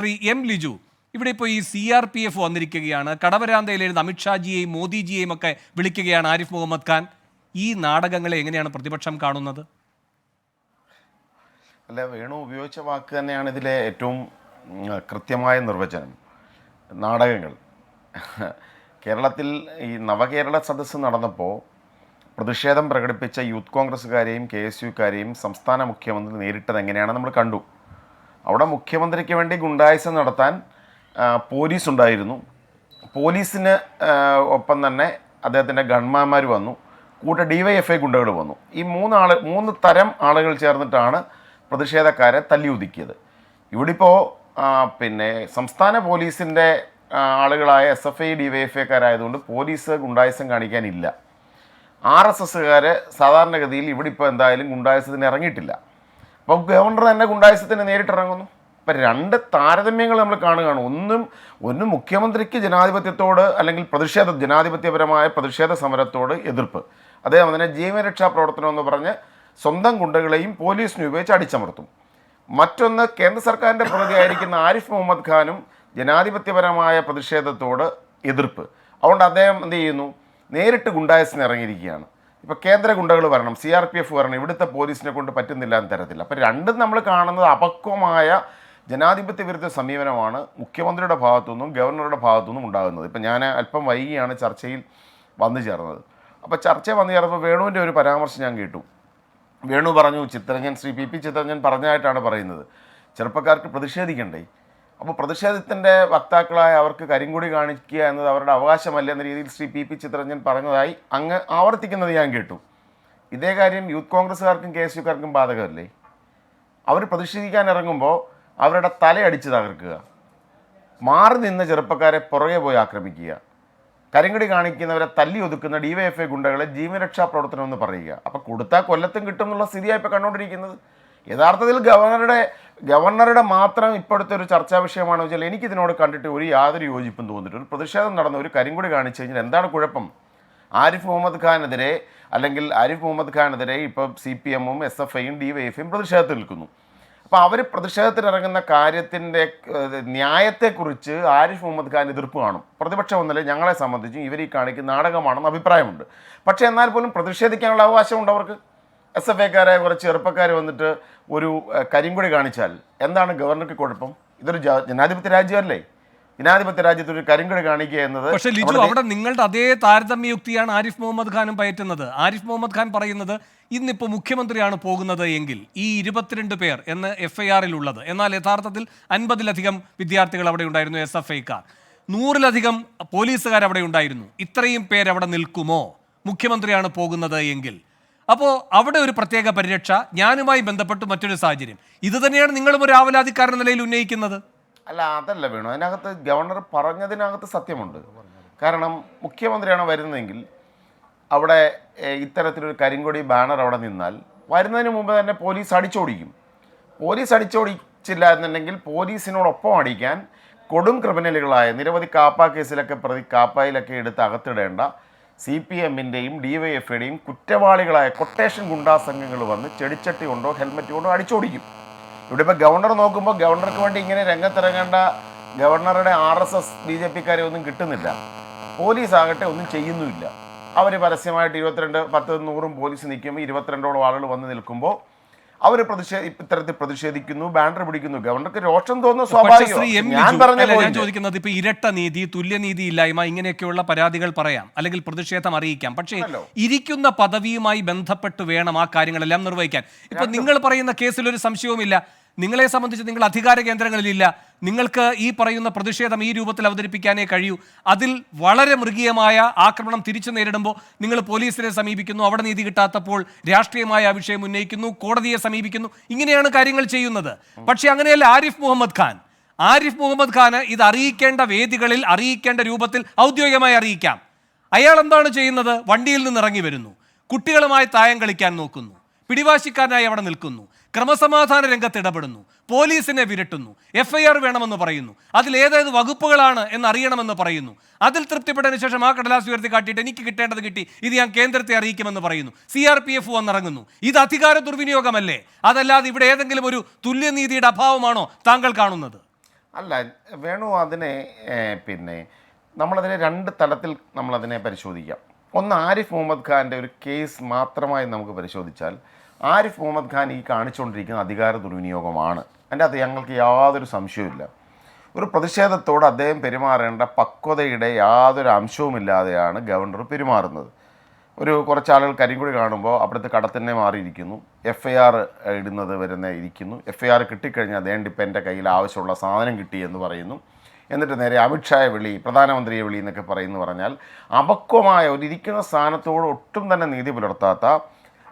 Shri M Liju ഇവിടെ ഇപ്പോൾ ഈ സി ആർ പി എഫ് വന്നിരിക്കുകയാണ്. കടവരാന്തയിലിരുന്ന് അമിത്ഷാജിയെയും മോദിജിയെയും ഒക്കെ വിളിക്കുകയാണ് ആരിഫ് മുഹമ്മദ് ഖാൻ. ഈ നാടകങ്ങളെ എങ്ങനെയാണ് പ്രതിപക്ഷം കാണുന്നത്? അല്ല വേണു ഉപയോഗിച്ച വാക്ക് തന്നെയാണ് ഇതിലെ ഏറ്റവും കൃത്യമായ നിർവചനം. നാടകങ്ങൾ. കേരളത്തിൽ ഈ നവകേരള സദസ്സ് നടന്നപ്പോൾ പ്രതിഷേധം പ്രകടിപ്പിച്ച യൂത്ത് കോൺഗ്രസ്സുകാരെയും കെ എസ് യുക്കാരെയും സംസ്ഥാന മുഖ്യമന്ത്രി നേരിട്ടത് എങ്ങനെയാണ് നമ്മൾ കണ്ടു. അവിടെ മുഖ്യമന്ത്രിക്ക് വേണ്ടി ഗുണ്ടായിസം നടത്താൻ പോലീസ് ഉണ്ടായിരുന്നു പോലീസിന് ഒപ്പം തന്നെ അദ്ദേഹത്തിന്റെ ഗൺമാന്മാർ വന്നു. കൂട്ട ഡി വൈ എഫ് ഐ ഗുണ്ടകൾ വന്നു. ഈ മൂന്നാൾ മൂന്ന് തരം ആളുകൾ ചേർന്നിട്ടാണ് പ്രതിഷേധക്കാരെ തല്ലിയൊതുക്കിയത് ഇവിടെ ഇപ്പോൾ പിന്നെ സംസ്ഥാന പോലീസിന്റെ ആളുകളായ S F I D Y F ഐക്കാരായതുകൊണ്ട് police ഗുണ്ടായുസം കാണിക്കാനില്ല. ആർ എസ് എസ്സുകാർ സാധാരണഗതിയിൽ ഇവിടെ ഇപ്പോൾ എന്തായാലും ഗുണ്ടായുസത്തിന് ഇറങ്ങിയിട്ടില്ല. അപ്പോൾ ഗവർണർ തന്നെ ഗുണ്ടായസത്തിന് നേരിട്ടിറങ്ങുന്നു. അപ്പം രണ്ട് താരതമ്യങ്ങൾ നമ്മൾ കാണുകയാണ്. ഒന്നും ഒന്ന് മുഖ്യമന്ത്രിക്ക് ജനാധിപത്യത്തോട് അല്ലെങ്കിൽ പ്രതിഷേധ ജനാധിപത്യപരമായ പ്രതിഷേധ സമരത്തോട് എതിർപ്പ്. അദ്ദേഹം അതിനെ ജീവരക്ഷാ പ്രവർത്തനം എന്ന് പറഞ്ഞ് സ്വന്തം ഗുണ്ടകളെയും പോലീസിനെ ഉപയോഗിച്ച് അടിച്ചമർത്തും. മറ്റൊന്ന് കേന്ദ്ര സർക്കാരിന്റെ പ്രതിയായിരിക്കുന്ന ആരിഫ് മുഹമ്മദ് ഖാനും ജനാധിപത്യപരമായ പ്രതിഷേധത്തോട് എതിർപ്പ്. അതുകൊണ്ട് അദ്ദേഹം എന്ത് ചെയ്യുന്നു? നേരിട്ട് ഗുണ്ടായസിന് ഇറങ്ങിയിരിക്കുകയാണ്. ഇപ്പോൾ കേന്ദ്ര ഗുണ്ടകൾ വരണം സി ആർ പി എഫ് വരണം ഇവിടുത്തെ പോലീസിനെ കൊണ്ട് പറ്റുന്നില്ല എന്ന് തരത്തില്ല. അപ്പോൾ രണ്ടും നമ്മൾ കാണുന്നത് അപക്വമായ ജനാധിപത്യ വിരുദ്ധ സമീപനമാണ് മുഖ്യമന്ത്രിയുടെ ഭാഗത്തുനിന്നും ഗവർണറുടെ ഭാഗത്തുനിന്നും ഉണ്ടാകുന്നത്. ഇപ്പം ഞാൻ അല്പം വൈകിയാണ് ചർച്ചയിൽ വന്നു ചേർന്നത്. അപ്പോൾ ചർച്ച വന്നു ചേർന്നപ്പോൾ വേണുവിന്റെ ഒരു പരാമർശം ഞാൻ കേട്ടു. വേണു പറഞ്ഞു ചിത്രഞ്ജൻ ശ്രീ പി പി ചിത്രഞ്ജൻ പറഞ്ഞതായിട്ടാണ് പറയുന്നത്. ചെറുപ്പക്കാർക്ക് പ്രതിഷേധിക്കണ്ടേ? അപ്പോൾ പ്രതിഷേധത്തിന്റെ വക്താക്കളായ അവർക്ക് കരിങ്കുടി കാണിക്കുക എന്നത് അവരുടെ അവകാശമല്ല എന്ന രീതിയിൽ ശ്രീ പി പി ചിത്രഞ്ജൻ പറഞ്ഞതായി അങ്ങ് ആവർത്തിക്കുന്നത് ഞാൻ കേട്ടു. ഇതേ കാര്യം യൂത്ത് കോൺഗ്രസ്സുകാർക്കും കെ എസ് യുക്കാർക്കും ബാധകമല്ലേ? അവർ പ്രതിഷേധിക്കാൻ ഇറങ്ങുമ്പോൾ അവരുടെ തലയടിച്ച് തകർക്കുക. മാറി നിന്ന ചെറുപ്പക്കാരെ പുറകെ പോയി ആക്രമിക്കുക. കരിങ്കടി കാണിക്കുന്നവരെ തല്ലി ഒതുക്കുന്ന ഡി വൈ എഫ് ഐ ഗുണ്ടകളെ ജീവരക്ഷാ പ്രവർത്തനം എന്ന് പറയുക. അപ്പോൾ കൊടുത്താൽ കൊല്ലത്തും കിട്ടും എന്നുള്ള സ്ഥിതിയാണ് ഇപ്പോൾ കണ്ടുകൊണ്ടിരിക്കുന്നത് യഥാർത്ഥത്തിൽ ഗവർണറുടെ ഗവർണറുടെ മാത്രം ഇപ്പോഴത്തെ ഒരു ചർച്ചാ വിഷയമാണെന്ന് വെച്ചാൽ എനിക്കിതിനോട് കണ്ടിട്ട് ഒരു യാതൊരു യോജിപ്പും തോന്നിയിട്ട് ഒരു പ്രതിഷേധം നടന്ന ഒരു കരിങ്കൊടി കാണിച്ചു കഴിഞ്ഞാൽ എന്താണ് കുഴപ്പം? ആരിഫ് മുഹമ്മദ് ഖാനെതിരെ അല്ലെങ്കിൽ ആരിഫ് മുഹമ്മദ് ഖാനെതിരെ ഇപ്പോൾ സി പി എമ്മും എസ് എഫ് ഐയും ഡി വൈ പ്രതിഷേധത്തിൽ നിൽക്കുന്നു. അപ്പോൾ അവർ പ്രതിഷേധത്തിനിറങ്ങുന്ന കാര്യത്തിന്റെ ന്യായത്തെക്കുറിച്ച് ആരിഫ് മുഹമ്മദ് ഖാൻ എതിർപ്പ് കാണും. പ്രതിപക്ഷം ഒന്നല്ലേ ഞങ്ങളെ സംബന്ധിച്ചും ഇവർ ഈ കാണിക്കുന്ന നാടകമാണെന്ന് അഭിപ്രായമുണ്ട്. പക്ഷേ എന്നാൽ പോലും പ്രതിഷേധിക്കാനുള്ള അവകാശമുണ്ട് അവർക്ക്? എസ് എഫ് ഐക്കാരായ കുറച്ച് ചെറുപ്പക്കാർ വന്നിട്ട് ഒരു കരിങ്കുടി കാണിച്ചാൽ എന്താണ് ഗവർണർക്ക് കുഴപ്പം? ഇതൊരു ജനാധിപത്യ രാജ്യമല്ലേ? ജനാധിപത്യ രാജ്യത്തൊരു കരിങ്കൊടി കാണിക്കുക എന്നത് പക്ഷേ ലിജു അവിടെ നിങ്ങളുടെ അതേ താരതമ്യ യുക്തിയാണ് ആരിഫ് മുഹമ്മദ് ഖാനും പയറ്റുന്നത്. ആരിഫ് മുഹമ്മദ് ഖാൻ പറയുന്നത് ഇന്നിപ്പോൾ മുഖ്യമന്ത്രിയാണ് പോകുന്നത് എങ്കിൽ ഈ ഇരുപത്തിരണ്ട് പേർ എന്ന് എഫ് ഐ ആറിൽ ഉള്ളത് എന്നാൽ യഥാർത്ഥത്തിൽ അൻപതിലധികം വിദ്യാർത്ഥികൾ അവിടെ ഉണ്ടായിരുന്നു എസ് എഫ് ഐക്കാർ. നൂറിലധികം പോലീസുകാർ അവിടെ ഉണ്ടായിരുന്നു. ഇത്രയും പേരവിടെ നിൽക്കുമോ? മുഖ്യമന്ത്രിയാണ് പോകുന്നത് എങ്കിൽ. അപ്പോൾ അവിടെ ഒരു പ്രത്യേക പരിരക്ഷ ഞാനുമായി ബന്ധപ്പെട്ട് മറ്റൊരു സാഹചര്യം. ഇത് തന്നെയാണ് നിങ്ങളും ഒരു ആവലാതിക്കാരൻ നിലയിൽ ഉന്നയിക്കുന്നത്? അല്ല അതല്ല വേണു. അതിനകത്ത് ഗവർണർ പറഞ്ഞതിനകത്ത് സത്യമുണ്ട്. കാരണം മുഖ്യമന്ത്രിയാണ് വരുന്നതെങ്കിൽ അവിടെ ഇത്തരത്തിലൊരു കരിങ്കൊടി ബാനർ അവിടെ നിന്നാൽ വരുന്നതിന് മുമ്പ് തന്നെ പോലീസ് അടിച്ചോടിക്കും. പോലീസ് അടിച്ചോടിച്ചില്ല എന്നുണ്ടെങ്കിൽ പോലീസിനോടൊപ്പം അടിക്കാൻ കൊടും ക്രിമിനലുകളായ നിരവധി കാപ്പ കേസിലൊക്കെ പ്രതി കാപ്പയിലൊക്കെ എടുത്ത് അകത്തിടേണ്ട സി പി എമ്മിന്റെയും ഡി വൈ എഫിന്റെയും കുറ്റവാളികളായ കൊട്ടേഷൻ ഗുണ്ടാ സംഘങ്ങൾ വന്ന് ചെടിച്ചട്ടി കൊണ്ടോ ഹെൽമെറ്റ് കൊണ്ടോ അടിച്ചോടിക്കും. ഇവിടെ ഇപ്പോൾ ഗവർണർ നോക്കുമ്പോൾ ഗവർണർക്ക് വേണ്ടി ഇങ്ങനെ രംഗത്തിറങ്ങേണ്ട ഗവർണറുടെ R S S B J പിക്കാരെ ഒന്നും കിട്ടുന്നില്ല. പോലീസ് ആകട്ടെ ഒന്നും ചെയ്യുന്നുമില്ല. അവർ പരസ്യമായിട്ട് ഇരുപത്തിരണ്ട് പത്ത് നൂറും പോലീസ് നിൽക്കുമ്പോൾ ഇരുപത്തിരണ്ടോളം ആളുകൾ വന്ന് നിൽക്കുമ്പോൾ അവർ പ്രതിഷേധ ഇത്തരത്തിൽ പ്രതിഷേധിക്കുന്നു ബാനർ പിടിക്കുന്നു. ഗവർണർക്ക് രോഷം തോന്നുന്ന സ്വാഭാവികം. ഞാൻ പറഞ്ഞ ഞാൻ ചോദിക്കുന്നത് ഇപ്പൊ ഇരട്ട നീതി തുല്യനീതി ഇല്ലായ്മ ഇങ്ങനെയൊക്കെയുള്ള പരാതികൾ പറയാം അല്ലെങ്കിൽ പ്രതിഷേധം അറിയിക്കാം. പക്ഷേ ഇരിക്കുന്ന പദവിയുമായി ബന്ധപ്പെട്ട് വേണം ആ കാര്യങ്ങളെല്ലാം നിർവഹിക്കാൻ. ഇപ്പൊ നിങ്ങൾ പറയുന്ന കേസിൽ ഒരു സംശയവുമില്ല. നിങ്ങളെ സംബന്ധിച്ച് നിങ്ങൾ അധികാര കേന്ദ്രങ്ങളിലില്ല. നിങ്ങൾക്ക് ഈ പറയുന്ന പ്രതിഷേധം ഈ രൂപത്തിൽ അവതരിപ്പിക്കാനേ കഴിയൂ. അതിൽ വളരെ മൃഗീയമായ ആക്രമണം തിരിച്ചു നേരിടുമ്പോൾ നിങ്ങൾ പോലീസിനെ സമീപിക്കുന്നു. അവിടെ നീതി കിട്ടാത്തപ്പോൾ രാഷ്ട്രീയമായ ആ വിഷയം ഉന്നയിക്കുന്നു. കോടതിയെ സമീപിക്കുന്നു. ഇങ്ങനെയാണ് കാര്യങ്ങൾ ചെയ്യുന്നത്. പക്ഷേ അങ്ങനെയല്ല ആരിഫ് മുഹമ്മദ് ഖാൻ. ആരിഫ് മുഹമ്മദ് ഖാന് ഇത് അറിയിക്കേണ്ട വേദികളിൽ അറിയിക്കേണ്ട രൂപത്തിൽ ഔദ്യോഗികമായി അറിയിക്കാം. അയാൾ എന്താണ് ചെയ്യുന്നത്? വണ്ടിയിൽ നിന്ന് ഇറങ്ങി വരുന്നു. കുട്ടികളുമായി തായം കളിക്കാൻ നോക്കുന്നു. പിടിവാശിക്കാരനായി അവിടെ നിൽക്കുന്നു. ക്രമസമാധാന രംഗത്ത് ഇടപെടുന്നു. പോലീസിനെ വിരട്ടുന്നു. എഫ് ഐ ആർ വേണമെന്ന് പറയുന്നു. അതിൽ ഏതേത് വകുപ്പുകളാണ് എന്ന് അറിയണമെന്ന് പറയുന്നു. അതിൽ തൃപ്തിപ്പെട്ടതിന് ശേഷം ആ കടലാസ് ഉയർത്തി കാട്ടിയിട്ട് എനിക്ക് കിട്ടേണ്ടത് കിട്ടി. ഇത് ഞാൻ കേന്ദ്രത്തെ അറിയിക്കുമെന്ന് പറയുന്നു. സി ആർ പി എഫ് വന്നിറങ്ങുന്നു. ഇത് അധികാര ദുർവിനിയോഗമല്ലേ? അതല്ലാതെ ഇവിടെ ഏതെങ്കിലും ഒരു തുല്യനീതിയുടെ അഭാവമാണോ താങ്കൾ കാണുന്നത്? അല്ല വേണു അതിനെ പിന്നെ നമ്മളതിനെ രണ്ട് തലത്തിൽ നമ്മളതിനെ പരിശോധിക്കാം. ഒന്ന് ആരിഫ് മുഹമ്മദ് ഖാന്റെ ഒരു കേസ് മാത്രമായി നമുക്ക് പരിശോധിച്ചാൽ ആരിഫ് മുഹമ്മദ് ഖാൻ ഈ കാണിച്ചുകൊണ്ടിരിക്കുന്ന അധികാര ദുർവിനിയോഗമാണ്. അതിന്റെ അകത്ത് ഞങ്ങൾക്ക് യാതൊരു സംശയവുമില്ല. ഒരു പ്രതിഷേധത്തോട് അദ്ദേഹം പെരുമാറേണ്ട പക്വതയുടെ യാതൊരു അംശവുമില്ലാതെയാണ് ഗവർണർ പെരുമാറുന്നത്. ഒരു കുറച്ച് ആളുകൾ കരിങ്കുടി കാണുമ്പോൾ അവിടുത്തെ കടത്തന്നെ മാറിയിരിക്കുന്നു. എഫ് ഐ ആർ ഇടുന്നത് വരുന്ന ഇരിക്കുന്നു. എഫ് ഐ ആർ കിട്ടിക്കഴിഞ്ഞാൽ അദ്ദേഹം ഇപ്പം എന്റെ കയ്യിൽ ആവശ്യമുള്ള സാധനം കിട്ടി എന്ന് പറയുന്നു. എന്നിട്ട് നേരെ അമിത്ഷായെ വിളി പ്രധാനമന്ത്രിയെ വിളി എന്നൊക്കെ പറയുന്നു പറഞ്ഞാൽ അപക്വമായ ഒരു ഇരിക്കുന്ന സ്ഥാനത്തോട് ഒട്ടും തന്നെ നീതി പുലർത്താത്ത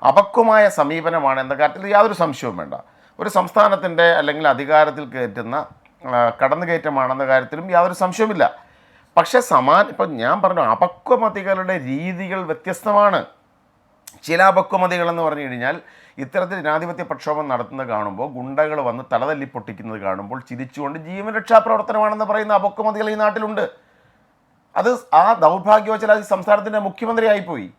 അപക്വമായ സമീപനമാണ് എന്ന കാര്യത്തിൽ യാതൊരു സംശയവും വേണ്ട. ഒരു സംസ്ഥാനത്തിന്റെ അല്ലെങ്കിൽ അധികാരത്തിൽ കയറ്റുന്ന കടന്നു കടന്നുകയറ്റമാണെന്ന കാര്യത്തിലും യാതൊരു സംശയവുമില്ല. പക്ഷേ സമാൻ ഇപ്പം ഞാൻ പറഞ്ഞു അപക്വമതികളുടെ രീതികൾ വ്യത്യസ്തമാണ്. ചില അപക്വമതികളെന്ന് പറഞ്ഞു കഴിഞ്ഞാൽ ഇത്തരത്തിൽ ജനാധിപത്യ പ്രക്ഷോഭം നടത്തുന്നത് കാണുമ്പോൾ ഗുണ്ടകൾ വന്ന് തലതല്ലി പൊട്ടിക്കുന്നത് കാണുമ്പോൾ ചിരിച്ചുകൊണ്ട് ജീവൻ രക്ഷാ പ്രവർത്തനമാണെന്ന് പറയുന്ന അപക്വമതികൾ ഈ നാട്ടിലുണ്ട്. അത് ആ ദൗർഭാഗ്യവശാൽ അത് സംസ്ഥാനത്തിന്റെ മുഖ്യമന്ത്രിയായിപ്പോയി.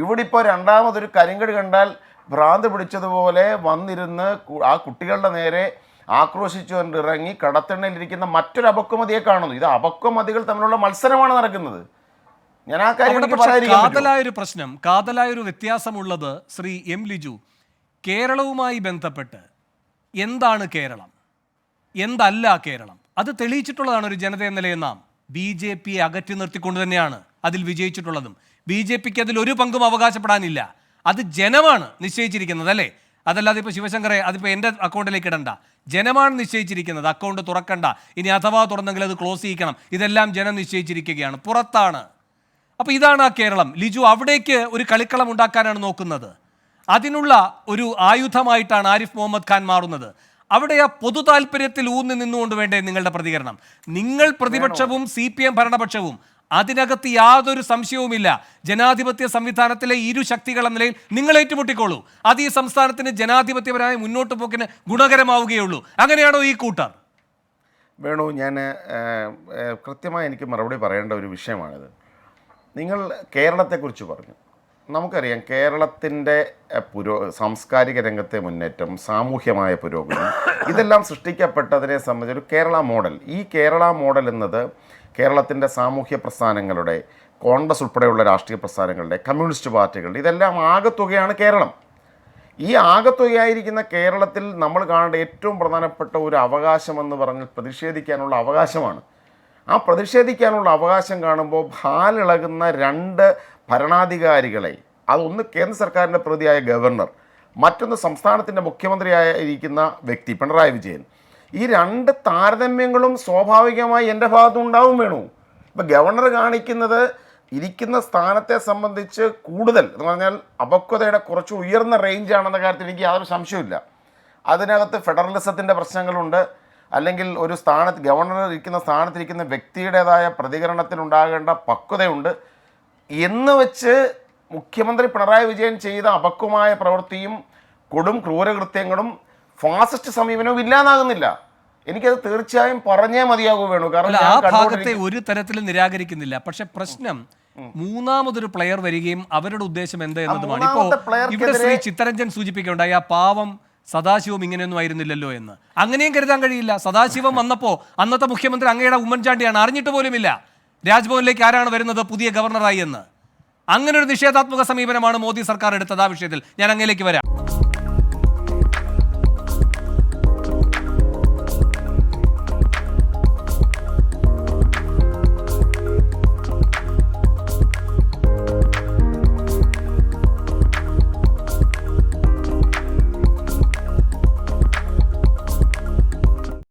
ഇവിടെ ഇപ്പോൾ രണ്ടാമതൊരു കരിങ്കട് കണ്ടാൽ ഭ്രാന്ത് പിടിച്ചതുപോലെ വന്നിരുന്ന് ആ കുട്ടികളുടെ നേരെ ആക്രോശിച്ചുകൊണ്ട് ഇറങ്ങി കടത്തെണ്ണയിലിരിക്കുന്ന മറ്റൊരു അപക്വമതിയെ കാണുന്നു. ഇത് അപക്വമതികൾ തമ്മിലുള്ള മത്സരമാണ് നടക്കുന്നത്. ഞാൻ ആ കാര്യം? കാതലായൊരു പ്രശ്നം കാതലായൊരു വ്യത്യാസമുള്ളത് ശ്രീ എം ലിജു. കേരളവുമായി ബന്ധപ്പെട്ട് എന്താണ് കേരളം? എന്തല്ല കേരളം? അത് തെളിയിച്ചിട്ടുള്ളതാണ് ഒരു ജനത എന്ന നിലയിൽ നാം. ബി ജെ പിയെ അകറ്റി നിർത്തിക്കൊണ്ട് തന്നെയാണ് അതിൽ വിജയിച്ചിട്ടുള്ളതും. ബി ജെ പിക്ക് അതിൽ ഒരു പങ്കും അവകാശപ്പെടാനില്ല. അത് ജനമാണ് നിശ്ചയിച്ചിരിക്കുന്നത് അല്ലേ? അതല്ലാതെ ഇപ്പോൾ ശിവശങ്കറെ അതിപ്പോൾ എന്റെ അക്കൗണ്ടിലേക്ക് ഇടണ്ട. ജനമാണ് നിശ്ചയിച്ചിരിക്കുന്നത്. അക്കൗണ്ട് തുറക്കണ്ട. ഇനി അഥവാ തുറന്നെങ്കിൽ അത് ക്ലോസ് ചെയ്യിക്കണം. ഇതെല്ലാം ജനം നിശ്ചയിച്ചിരിക്കുകയാണ്. പുറത്താണ്. അപ്പോൾ ഇതാണ് ആ കേരളം. ലിജു അവിടേക്ക് ഒരു കളിക്കളം ഉണ്ടാക്കാനാണ് നോക്കുന്നത്. അതിനുള്ള ഒരു ആയുധമായിട്ടാണ് ആരിഫ് മുഹമ്മദ് ഖാൻ മാറുന്നത്. അവിടെ ആ പൊതു താല്പര്യത്തിൽ ഊന്നി നിന്നുകൊണ്ട് വേണ്ടേ നിങ്ങളുടെ പ്രതികരണം? നിങ്ങൾ പ്രതിപക്ഷവും സി പി എം ഭരണപക്ഷവും അതിനകത്ത് യാതൊരു സംശയവുമില്ല. ജനാധിപത്യ സംവിധാനത്തിലെ ഇരു ശക്തികൾ എന്ന നിലയിൽ നിങ്ങൾ ഏറ്റുമുട്ടിക്കോളൂ. അത് ഈ സംസ്ഥാനത്തിന് ജനാധിപത്യപരമായ മുന്നോട്ട് പോക്കിന് ഗുണകരമാവുകയുള്ളൂ. അങ്ങനെയാണോ ഈ കൂട്ടർ? വേണു ഞാൻ കൃത്യമായി എനിക്ക് മറുപടി പറയേണ്ട ഒരു വിഷയമാണിത്. നിങ്ങൾ കേരളത്തെക്കുറിച്ച് പറഞ്ഞു. നമുക്കറിയാം കേരളത്തിന്റെ പുരോ സാംസ്കാരിക രംഗത്തെ മുന്നേറ്റം സാമൂഹ്യമായ പുരോഗതി ഇതെല്ലാം സൃഷ്ടിക്കപ്പെട്ടതിനെ സംബന്ധിച്ച് ഒരു കേരള മോഡൽ. ഈ കേരള മോഡൽ എന്നത് കേരളത്തിന്റെ സാമൂഹ്യ പ്രസ്ഥാനങ്ങളുടെ കോൺഗ്രസ് ഉൾപ്പെടെയുള്ള രാഷ്ട്രീയ പ്രസ്ഥാനങ്ങളുടെ കമ്മ്യൂണിസ്റ്റ് പാർട്ടികളുടെ ഇതെല്ലാം ആകത്തുകയാണ് കേരളം. ഈ ആകത്തുകയായിരിക്കുന്ന കേരളത്തിൽ നമ്മൾ കാണേണ്ട ഏറ്റവും പ്രധാനപ്പെട്ട ഒരു അവകാശമെന്ന് പറഞ്ഞാൽ പ്രതിഷേധിക്കാനുള്ള അവകാശമാണ്. ആ പ്രതിഷേധിക്കാനുള്ള അവകാശം കാണുമ്പോൾ ഭാലിളകുന്ന രണ്ട് ഭരണാധികാരികളെ അതൊന്ന് കേന്ദ്ര സർക്കാരിന്റെ പ്രതിയായ ഗവർണർ മറ്റൊന്ന് സംസ്ഥാനത്തിന്റെ മുഖ്യമന്ത്രിയായിരിക്കുന്ന വ്യക്തി പിണറായി വിജയൻ. ഈ രണ്ട് താരതമ്യങ്ങളും സ്വാഭാവികമായി എന്റെ ഉണ്ടാവും വേണു. ഇപ്പം ഗവർണർ കാണിക്കുന്നത് ഇരിക്കുന്ന സ്ഥാനത്തെ സംബന്ധിച്ച് കൂടുതൽ എന്ന് പറഞ്ഞാൽ അപക്വതയുടെ കുറച്ച് ഉയർന്ന റേഞ്ചാണെന്ന കാര്യത്തിൽ എനിക്ക് യാതൊരു സംശയമില്ല അതിനകത്ത് ഫെഡറലിസത്തിന്റെ പ്രശ്നങ്ങളുണ്ട്. അല്ലെങ്കിൽ ഒരു സ്ഥാനത്ത് ഗവർണർ ഇരിക്കുന്ന സ്ഥാനത്തിരിക്കുന്ന വ്യക്തിയുടേതായ പ്രതികരണത്തിനുണ്ടാകേണ്ട പക്വതയുണ്ട്. എന്ന് വെച്ച് മുഖ്യമന്ത്രി പിണറായി വിജയൻ ചെയ്ത അപക്വമായ പ്രവൃത്തിയും കൊടും ക്രൂരകൃത്യങ്ങളും ഫാസിസ്റ്റ് സമീപനവും ഇല്ലാതാകുന്നില്ല. എനിക്കത് തീർച്ചയായും പറഞ്ഞേ മതിയാകൂ വേണു. കാരണം ആ ഭാഗത്തെ ഒരു തരത്തിലും നിരാകരിക്കുന്നില്ല. പക്ഷെ പ്രശ്നം മൂന്നാമതൊരു പ്ലെയർ വരികയും അവരുടെ ഉദ്ദേശം എന്താ എന്നതുമാണ് ഇപ്പോൾ ഇവിടെ ശ്രീ ചിത്തരഞ്ജൻ സൂചിപ്പിക്കുകയുണ്ടായി ആ പാവം സദാശിവം ഇങ്ങനെയൊന്നും ആയിരുന്നില്ലല്ലോ എന്ന്. അങ്ങനെയും കരുതാൻ കഴിയില്ല. സദാശിവം വന്നപ്പോൾ അന്നത്തെ മുഖ്യമന്ത്രി അങ്ങയുടെ ഉമ്മൻചാണ്ടിയാണ്. അറിഞ്ഞിട്ട് പോലുമില്ല. രാജ്ഭവനിലേക്ക് ആരാണ് വരുന്നത്? പുതിയ ഗവർണറായി എന്ന്. അങ്ങനെ ഒരു നിഷേധാത്മക സമീപനമാണ് മോദി സർക്കാർ എടുത്തത്. ആ വിഷയത്തിൽ ഞാൻ അങ്ങയിലേക്ക് വരാം.